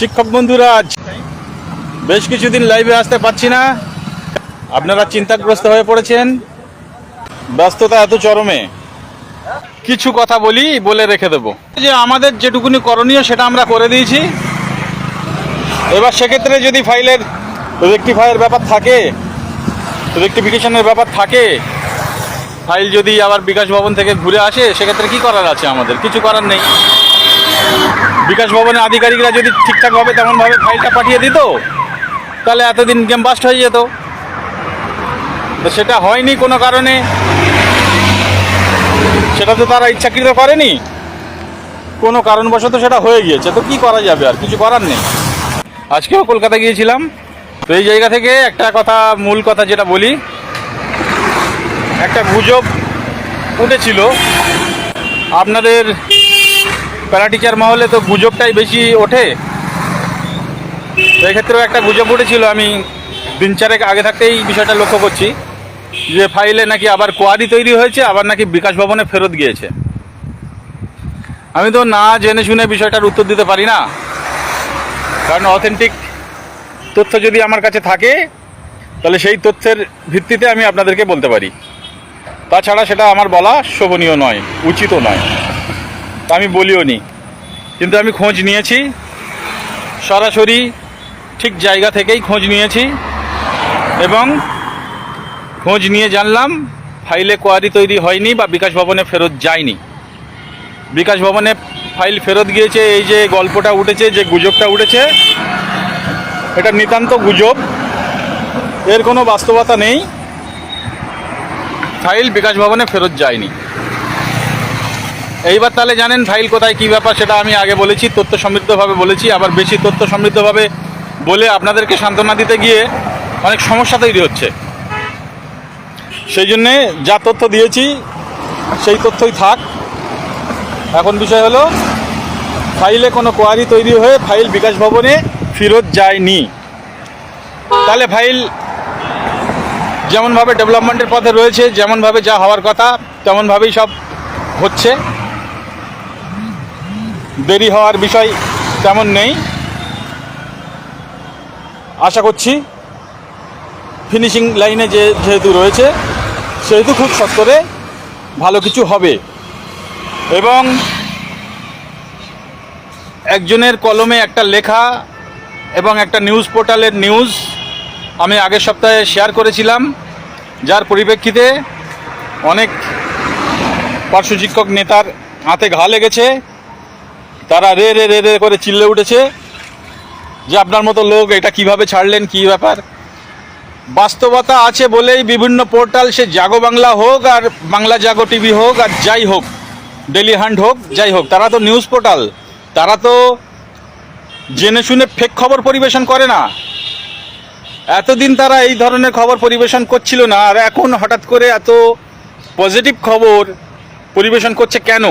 শিক্ষক বন্ধুরা, বেশ কিছুদিন লাইভে আসতে পারছি না। আপনারা চিন্তাগ্রস্ত হয়ে পড়েছেন। ব্যস্ততা এত চরমে। কিছু কথা বলি, বলে রেখে দেব। যে আমাদের যেটুকুনি করণীয়, সেটা আমরা করে দিয়েছি। এবার সেক্ষেত্রে যদি ফাইলের রেক্টিফাইয়ের ব্যাপার থাকে রেক্টিফিকেশনের ব্যাপার থাকে ফাইল যদি আবার বিকাশ ভবন থেকে ঘুরে আসে, সেক্ষেত্রে কি করার আছে আমাদের? কিছু করার নেই। বিকাশ ভবনের আধিকারিকরা যদি ঠিকঠাকভাবে তেমনভাবে ফাইলটা পাঠিয়ে দিত, তাহলে এতদিন গেম বাস্ট হয়ে যেত। তো সেটা হয়নি কোনো কারণে। সেটা তো তারা ইচ্ছাকৃত করেনি। কোনো কারণবশত সেটা হয়ে গিয়েছে। তো কি করা যাবে আর? কিছু করার নেই। আজকেও কলকাতা গিয়েছিলাম। তো এই জায়গা থেকে একটা কথা, মূল কথা যেটা বলি, একটা গুজব উঠেছিল। আপনাদের প্যারা টিচার মহলে তো গুজবটাই বেশি ওঠে। তো এক্ষেত্রেও একটা গুজব উঠেছিল, আমি দিন চারেক আগে থাকতেই বিষয়টা লক্ষ্য করছি যে ফাইলে নাকি আবার কোয়ারি তৈরি হয়েছে, আবার নাকি বিকাশ ভবনে ফেরত গিয়েছে। আমি তো না জেনে শুনে বিষয়টার উত্তর দিতে পারি না। কারণ অথেন্টিক তথ্য যদি আমার কাছে থাকে, তাহলে সেই তথ্যের ভিত্তিতে আমি আপনাদেরকে বলতে পারি। তাছাড়া সেটা আমার বলা শোভনীয় নয়, উচিতও নয়। আমি বলিও নি। কিন্তু আমি খোঁজ নিয়েছি। সরাসরি ঠিক জায়গা থেকেই খোঁজ নিয়েছি এবং খোঁজ নিয়ে জানলাম, ফাইলে কোয়ারি তৈরি হয়নি বা বিকাশ ভবনে ফেরত যায়নি। বিকাশ ভবনে ফাইল ফেরত গিয়েছে, এই যে গল্পটা উঠেছে, যে গুজবটা উঠেছে, এটা নিতান্ত গুজব। এর কোনো বাস্তবতা নেই। ফাইল বিকাশ ভবনে ফেরত যায়নি। এইবার তাহলে জানেন ফাইল কোথায় কী ব্যাপার, সেটা আমি আগে বলেছি, তথ্য সমৃদ্ধভাবে বলেছি, আবার বেশি তথ্য সমৃদ্ধভাবে বলে আপনাদেরকে সান্ত্বনা দিতে গিয়ে অনেক সমস্যা তৈরি হচ্ছে। সেই জন্যে যা তথ্য দিয়েছি, সেই তথ্যই থাক। এখন বিষয় হলো, ফাইলে কোনো কোয়ারি তৈরি হয়ে ফাইল বিকাশ ভবনে ফেরত যায়নি। তাহলে ফাইল যেমনভাবে ডেভেলপমেন্টের পথে রয়েছে, যেমনভাবে যা হওয়ার কথা, তেমনভাবেই সব হচ্ছে। দেরি হওয়ার বিষয় তেমন নেই। আশা করছি ফিনিশিং লাইনে যে যেহেতু রয়েছে, সেহেতু খুব সত্তরে ভালো কিছু হবে। এবং একজনের কলমে একটা লেখা এবং একটা নিউজ পোর্টালের নিউজ আমি আগের সপ্তাহে শেয়ার করেছিলাম, যার পরিপ্রেক্ষিতে অনেক পার্শ্ব শিক্ষক নেতার হাতে ঘা লেগেছে। তারা রে রে রে রে করে চিল্লে উঠেছে যে আপনার মতো লোক এটা কীভাবে ছাড়লেন, কী ব্যাপার? বাস্তবতা আছে বলেই বিভিন্ন পোর্টাল সে জাগো বাংলা হোক আর বাংলা জাগো টিভি হোক আর যাই হোক, ডেলি হান্ট হোক, যাই হোক, তারা তো নিউজ পোর্টাল, তারা তো জেনে শুনে ফেক খবর পরিবেশন করে না। এতদিন তারা এই ধরনের খবর পরিবেশন করছিল না, আর এখন হঠাৎ করে এত পজিটিভ খবর পরিবেশন করছে কেন?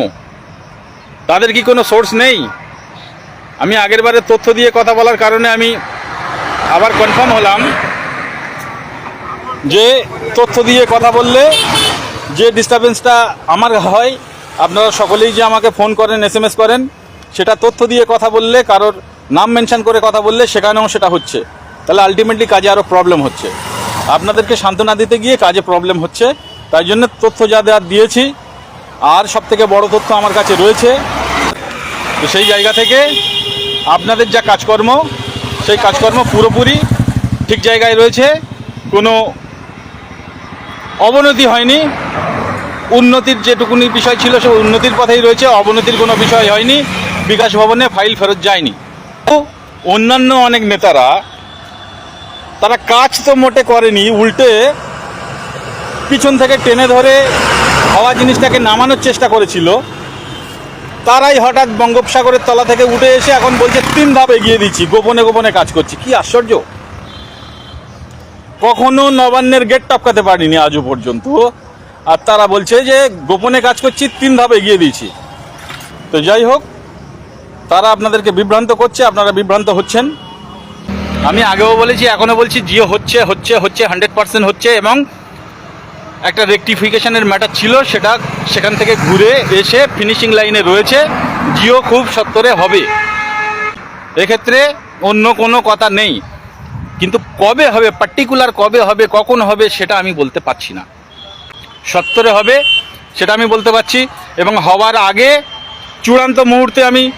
তাদের কি কোনো সোর্স নেই? আমি আগের বারে তথ্য দিয়ে কথা বলার কারণে আমি আবার কনফার্ম হলাম যে তথ্য দিয়ে কথা বললে যে ডিস্টারবেন্সটা আমার হয়, আপনারা সকলেই যে আমাকে ফোন করেন এস করেন, সেটা তথ্য দিয়ে কথা বললে, কারোর নাম মেনশন করে কথা বললে সেখানেও সেটা হচ্ছে। তাহলে আলটিমেটলি কাজে আরও প্রবলেম হচ্ছে। আপনাদেরকে সান্ত্বনা দিতে গিয়ে কাজে প্রবলেম হচ্ছে। তাই জন্য তথ্য যা দেওয়ার দিয়েছি, আর সব থেকে বড় তথ্য আমার কাছে রয়েছে তো সেই জায়গা থেকে আপনাদের যা কাজকর্ম, সেই কাজকর্ম পুরোপুরি ঠিক জায়গায় রয়েছে। কোনো অবনতি হয়নি। উন্নতির যেটুকুনি বিষয় ছিল সে উন্নতির পথেই রয়েছে। অবনতির কোনো বিষয় হয়নি। বিকাশ ভবনে ফাইল ফেরত যায়নি। অন্যান্য অনেক নেতারা, তারা কাজ তো মোটে করেনি, উল্টে পিছন থেকে টেনে ধরে হওয়া জিনিসটাকে নামানোর চেষ্টা করেছিল। তারাই হঠাৎ বঙ্গোপসাগরের তলা থেকে উঠে এসে এখন বলছে, তিন ধাপ এগিয়ে দিচ্ছি, গোপনে গোপনে কাজ করছি। কি আশ্চর্য! কখনো নবান্নের গেট টপকাতে পারিনি আজও পর্যন্ত। আর তারা বলছে যে, গোপনে কাজ করছি, তিন ধাপ এগিয়ে দিয়েছি। তো যাই হোক, তারা আপনাদেরকে বিভ্রান্ত করছে, আপনারা বিভ্রান্ত হচ্ছেন। আমি আগেও বলেছি, এখনও বলছি, জিও হচ্ছে হচ্ছে হচ্ছে হান্ড্রেড পার্সেন্ট হচ্ছে এবং একটা রেকটিফিকেশনের ম্যাটার ছিল, সেটা সেখান থেকে ঘুরে এসে ফিনিশিং লাইনে রয়েছে। জিও খুব সত্তরে হবে। এক্ষেত্রে অন্য কোনো কথা নেই। কিন্তু কবে হবে পার্টিকুলার কবে হবে, কখন হবে, সেটা আমি বলতে পারছি না। সত্তরে হবে, সেটা আমি বলতে পারছি। এবং হওয়ার আগে চূড়ান্ত মুহূর্তে আমি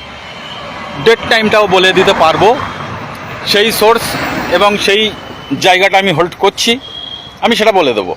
ডেট টাইমটাও বলে দিতে পারব। সেই সোর্স এবং সেই জায়গাটা আমি হোল্ড করছি। আমি সেটা বলে দেবো।